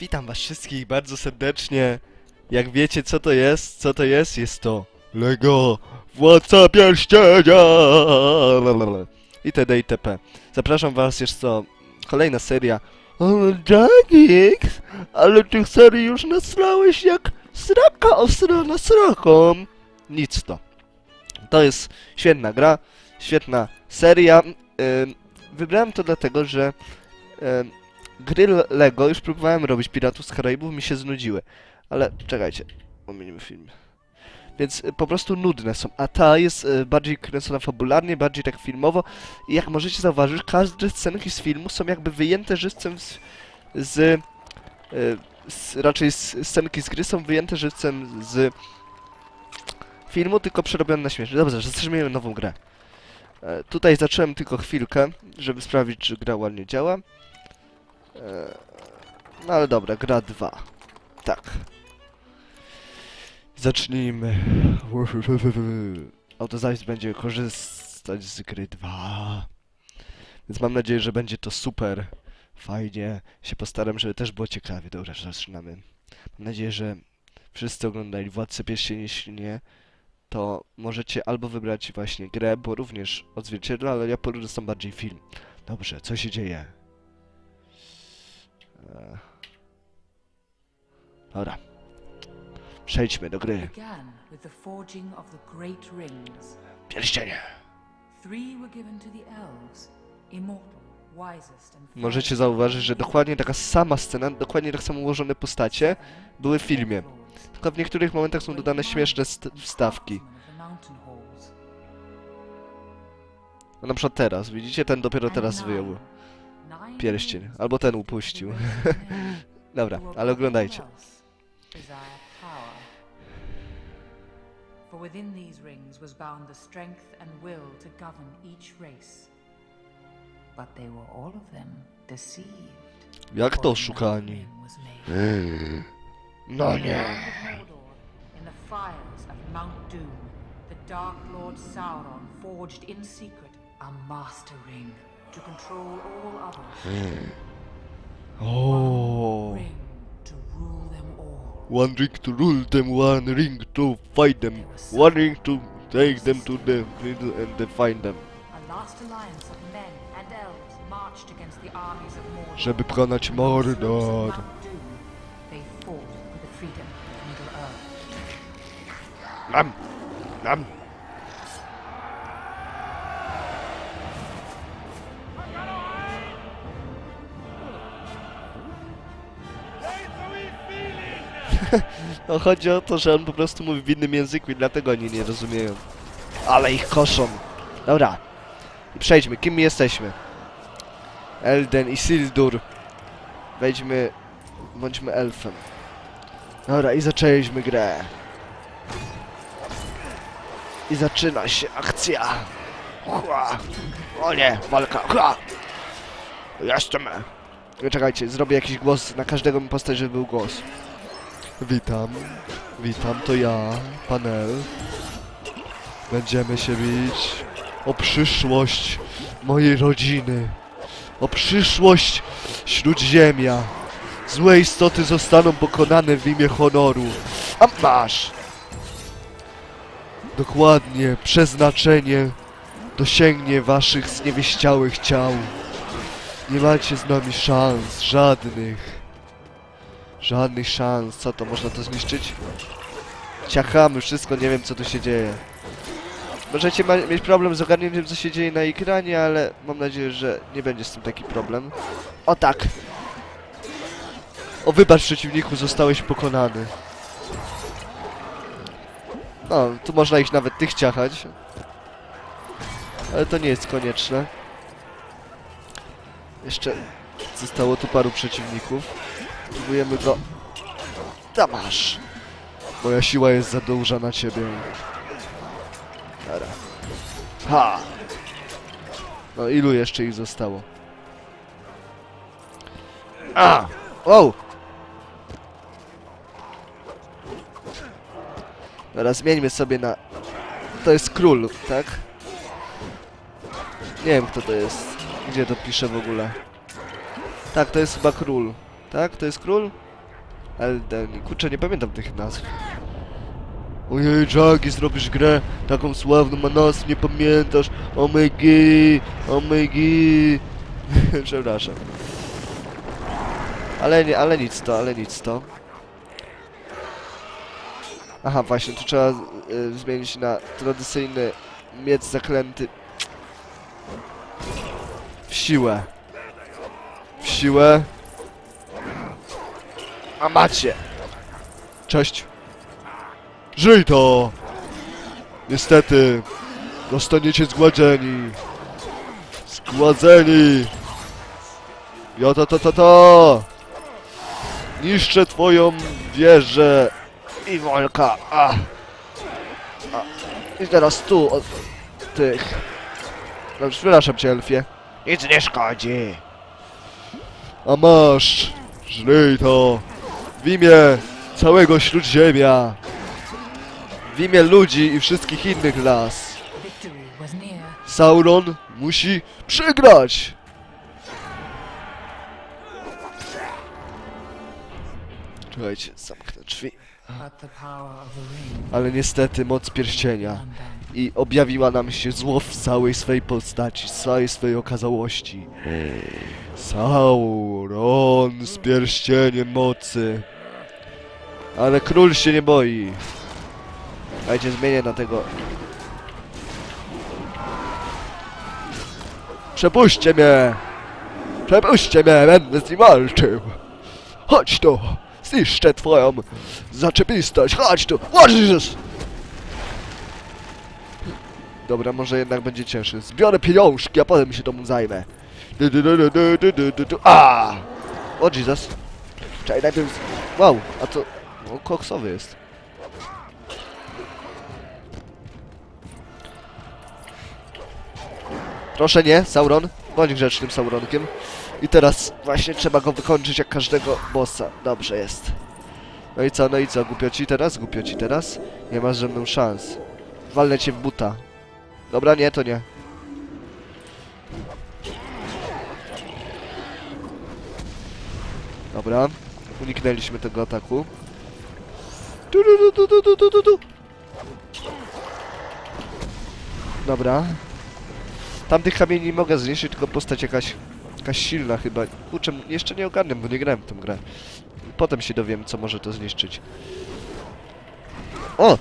Witam was wszystkich bardzo serdecznie. Jak wiecie co to jest? Co to jest? Jest to LEGO Władca Pierścienia itd. itp. Zapraszam was, jest to kolejna seria O, Jackix, ale tych serii już nasrałeś jak sraka osrana sraką. Nic to. To jest świetna gra, świetna seria. Wybrałem to dlatego, że gry Le- Lego już próbowałem robić Piratów z Karaibów, mi się znudziły. Ale czekajcie, ominimy film. Więc y, po prostu nudne są, a ta jest y, bardziej kręcona fabularnie, bardziej tak filmowo i jak możecie zauważyć, każde scenki z filmu są jakby wyjęte żywcem z... z, y, z raczej scenki z gry są wyjęte żywcem z filmu, tylko przerobione na śmieszne. Dobrze, że zacznijmy nową grę. E, tutaj zacząłem tylko chwilkę, żeby sprawdzić, czy gra ładnie działa. E, no ale dobra, gra 2. Tak. Zacznijmy. Autozajs będzie korzystać z gry 2. Więc mam nadzieję, że będzie to super. Fajnie. Się postaram, żeby też było ciekawie. Dobra, zaczynamy. Mam nadzieję, że wszyscy oglądali Władcę Pierścieni, jeśli nie, to możecie albo wybrać właśnie grę, bo również odzwierciedla, ale ja polecam bardziej film. Dobrze, co się dzieje? Eee. Dobra. Przejdźmy do gry. Pierścienie. Możecie zauważyć, że dokładnie taka sama scena, dokładnie tak samo ułożone postacie były w filmie. Tylko w niektórych momentach są dodane śmieszne st- wstawki. Halls. No na przykład teraz, widzicie? Ten dopiero teraz wyjął pierścień. Albo ten upuścił. Dobra, ale oglądajcie. For within these rings was bound the strength and will to govern each race. But they were all of them deceived. Jak to oszukani? made. No nie. in the fires of Mount Doom, the Dark Lord Sauron forged in secret a master ring to control all others. Hmm. Oh. O. Ring to rule them all. One ring to rule them, one ring to fight them, one ring to take them to the middle and define them. A last alliance of men and elves marched against the armies of Mordor. Żeby pokonać On the slopes of Mordor. They fought for the freedom of Middle-earth. Nam! Nam! No chodzi o to, że on po prostu mówi w innym języku i dlatego oni nie rozumieją. Ale ich koszą. Dobra. Przejdźmy. Kim my jesteśmy? Elden i Sildur. Wejdźmy... Bądźmy elfem. Dobra, i zaczęliśmy grę. I zaczyna się akcja. Hua. O nie, walka. Hua. Jestem. Czekajcie, zrobię jakiś głos na każdego mi postać, żeby był głos. Witam. Witam, to ja, panel. Będziemy się bić o przyszłość mojej rodziny. O przyszłość Śródziemia. Złe istoty zostaną pokonane w imię honoru. A masz! Dokładnie, przeznaczenie dosięgnie waszych zniewieściałych ciał. Nie macie z nami szans, żadnych. Żadnych szans. Co to, można to zniszczyć? Ciachamy wszystko, nie wiem co tu się dzieje. Możecie mieć problem z ogarnięciem co się dzieje na ekranie, ale mam nadzieję, że nie będzie z tym taki problem. O tak! O wybacz przeciwniku, zostałeś pokonany. No, tu można ich nawet tych ciachać. Ale to nie jest konieczne. Jeszcze zostało tu paru przeciwników. Próbujemy go... Tam masz! Moja siła jest za duża na ciebie. Dobra. Ha! No ilu jeszcze ich zostało? A! Wow! Dobra, zmieńmy sobie na... To jest król, tak? Nie wiem kto to jest. Gdzie to pisze w ogóle? Tak, to jest chyba król. Tak? To jest król? Elden. Kurczę, nie pamiętam tych nazw. Ojej, Jagi, zrobisz grę taką sławną, a nas nie pamiętasz. My god. Przepraszam. Ale nie, ale nic to, ale nic to. Aha, właśnie, tu trzeba y, zmienić na tradycyjny miecz zaklęty. W siłę. W siłę. A macie. Cześć. Żyj to! Niestety, zostaniecie zgładzeni. Zgładzeni! Ja to to to to! Niszczę twoją wieżę i wolka. A. A. I teraz tu od tych. Dobrze, przepraszam cię, Elfie. Nic nie szkodzi. A masz! Żyj to! W imię całego Śródziemia! W imię ludzi i wszystkich innych las! Sauron musi przegrać! Czekajcie, zamknę drzwi. Ale niestety moc pierścienia i objawiła nam się zło w całej swej postaci, z całej swej okazałości. Sauron z pierścieniem mocy. Ale król się nie boi. Dajcie, zmienię na tego. Przepuśćcie mnie! Przepuśćcie mnie, będę z nim walczył! Chodź tu! Zniszczę twoją zaczepistość! Chodź tu! Chodź! Dobra, może jednak będzie cięższy. Zbiorę pieniążki, a potem się temu zajmę. Du, du, du, du, du, du, du, du. A! O Jesus. Czekaj, najpierw... Wow, a co... O, koksowy jest. Proszę nie, Sauron. Bądź grzecznym Sauronkiem. I teraz właśnie trzeba go wykończyć jak każdego bossa. Dobrze jest. No i co, no i co, głupio ci teraz? Głupio ci teraz? Nie masz żadną szans. Walnę cię w buta. Dobra, nie, to nie. Dobra, uniknęliśmy tego ataku. Tu, tu, tu, tu, tu, tu, tu. Dobra. Tamtych kamieni nie mogę zniszczyć, tylko postać jakaś, jakaś silna chyba. Kurczę, jeszcze nie ogarnę, bo nie grałem w tą grę. Potem się dowiem, co może to zniszczyć. O!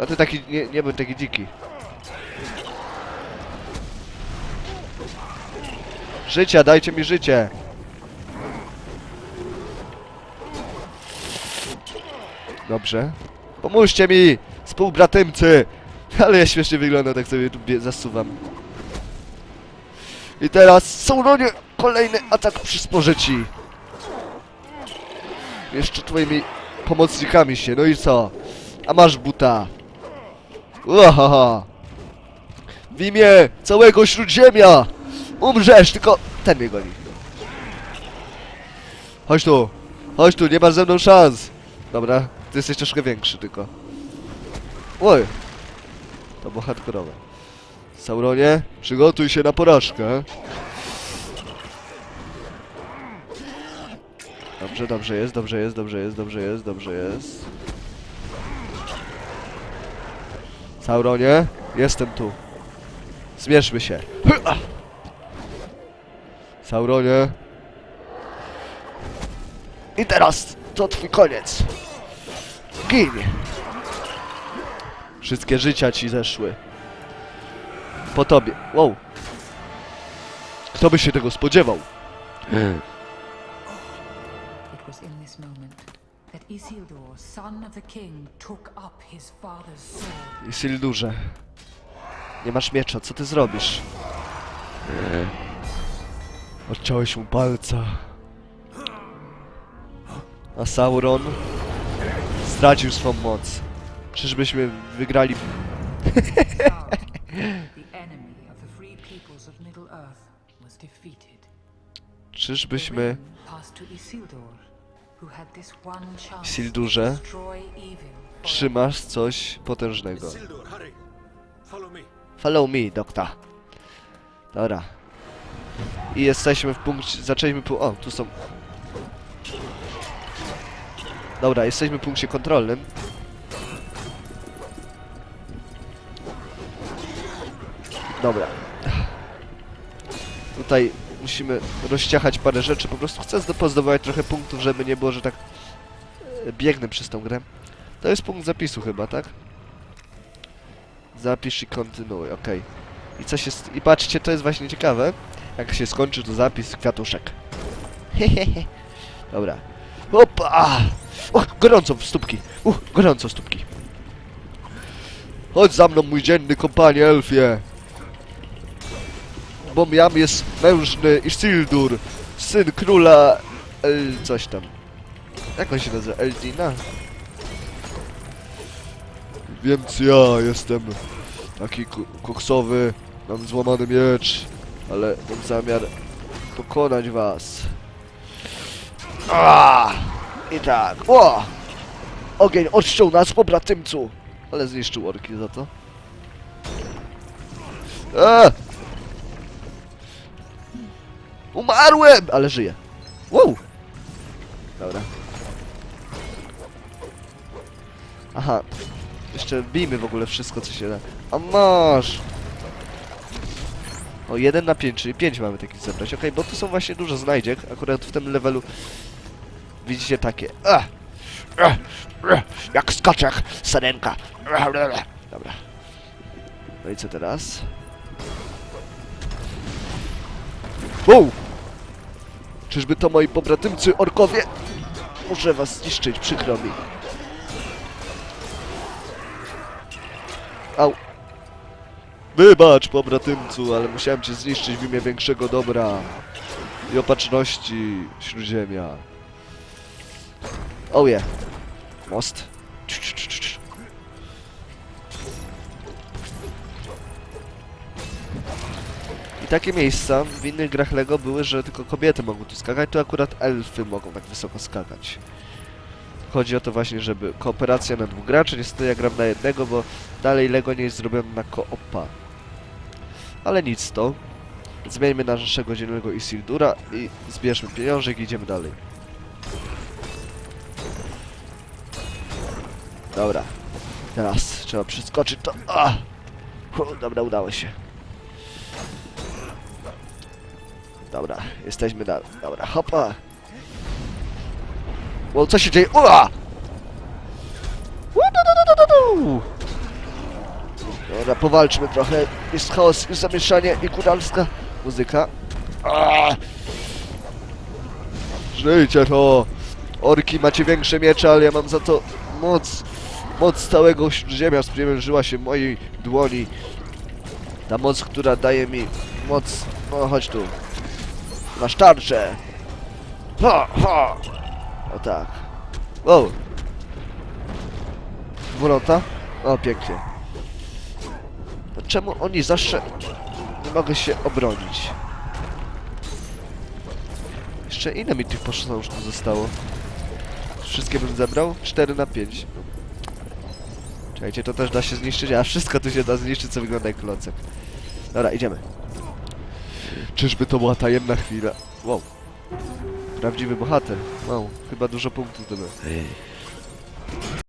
A ty taki, nie, nie był taki dziki. Życia, dajcie mi życie! Dobrze. Pomóżcie mi! Współbratymcy! Ale ja śmiesznie wyglądam, tak sobie tu zasuwam. I teraz Sauronie kolejny atak przysporzy ci. Jeszcze twoimi pomocnikami się, no i co? A masz buta. Uahaha. W imię całego Śródziemia! Umrzesz, tylko ten mnie goni. Chodź tu. Chodź tu, nie masz ze mną szans. Dobra, ty jesteś troszkę większy tylko. Oj. To było hardkorowe. Sauronie, przygotuj się na porażkę. Dobrze, dobrze jest, dobrze jest, dobrze jest, dobrze jest, dobrze jest. Sauronie, jestem tu. Zmierzmy się. Sauronie. I teraz to twój koniec. Wszystkie życia ci zeszły. Po tobie. Wow. Kto by się tego spodziewał? It was in this moment that Isildur, son of the king, took up his father's sword. Isildurze. Nie masz miecza, co ty zrobisz? Odciąłeś mu palca. A Sauron stracił swą moc. Czyżbyśmy wygrali... Czyżbyśmy... Sildurze, trzymasz coś potężnego. Follow me, dokta. Dobra. I jesteśmy w punkcie... Zaczęliśmy... O, tu są... Dobra, jesteśmy w punkcie kontrolnym. Dobra. Tutaj musimy rozciachać parę rzeczy, po prostu chcę pozdobywać trochę punktów, żeby nie było, że tak e, biegnę przez tą grę. To jest punkt zapisu chyba, tak? Zapisz i kontynuuj, okej. I co się... I patrzcie, to jest właśnie ciekawe. Jak się skończy, to zapis kwiatuszek. Hehehe. Dobra. Opa! O, gorąco w stópki. Uh, gorąco w stópki. Chodź za mną, mój dzienny kompanie elfie. Bo jam jest mężny Isildur, syn króla... El... coś tam. Jak on się nazywa? Eldina? Więc ja jestem taki ko- koksowy, mam złamany miecz, ale mam zamiar pokonać was. A! I tak, o! Ogień odciął nas po bratymcu! Ale zniszczył orki za to. A! Umarłem! Ale żyję. Wow! Dobra. Aha. Jeszcze bijmy w ogóle wszystko, co się da. A masz! O, 1 na 5, czyli 5 mamy takich zebrać. Okej, bo tu są właśnie dużo znajdziek. Akurat w tym levelu widzicie takie. Ach! Ach! Ach! Jak skoczek, sarenka. Dobra. No i co teraz? Wow! Czyżby to moi pobratymcy orkowie? Muszę was zniszczyć, przykro mi. Au. Wybacz, pobratymcu, ale musiałem cię zniszczyć w imię większego dobra i opatrzności Śródziemia. Oh yeah. Most. I takie miejsca w innych grach LEGO były, że tylko kobiety mogą tu skakać, tu akurat elfy mogą tak wysoko skakać. Chodzi o to właśnie, żeby kooperacja na dwóch graczy, niestety ja gram na jednego, bo dalej LEGO nie jest zrobione na koopa. Ale nic to. Zmieńmy na naszego dzielnego Isildura i zbierzmy pieniążek i idziemy dalej. Dobra. Teraz trzeba przeskoczyć to. A! Hu, dobra, udało się. Dobra, jesteśmy dalej. Dobra, hopa. O, co się dzieje? Ua! Dobra, powalczmy trochę. Jest chaos, jest zamieszanie i kuralska muzyka. A! Żyjcie to! Orki macie większe miecze, ale ja mam za to moc. Moc całego śródziemia sprzymierzyła się mojej dłoni. Ta moc, która daje mi moc... No, chodź tu. Masz tarczę. Ha, ha. O tak. Wow. Dwurota? O, pięknie. To czemu oni zawsze nie mogę się obronić? Jeszcze ile mi tych poszło już tu zostało? Wszystkie bym zebrał? 4 na 5. Czekajcie, to też da się zniszczyć, a wszystko tu się da zniszczyć, co wygląda jak klocek. Dobra, idziemy. Czyżby to była tajemna chwila? Wow. Prawdziwy bohater. Wow, chyba dużo punktów zdobył.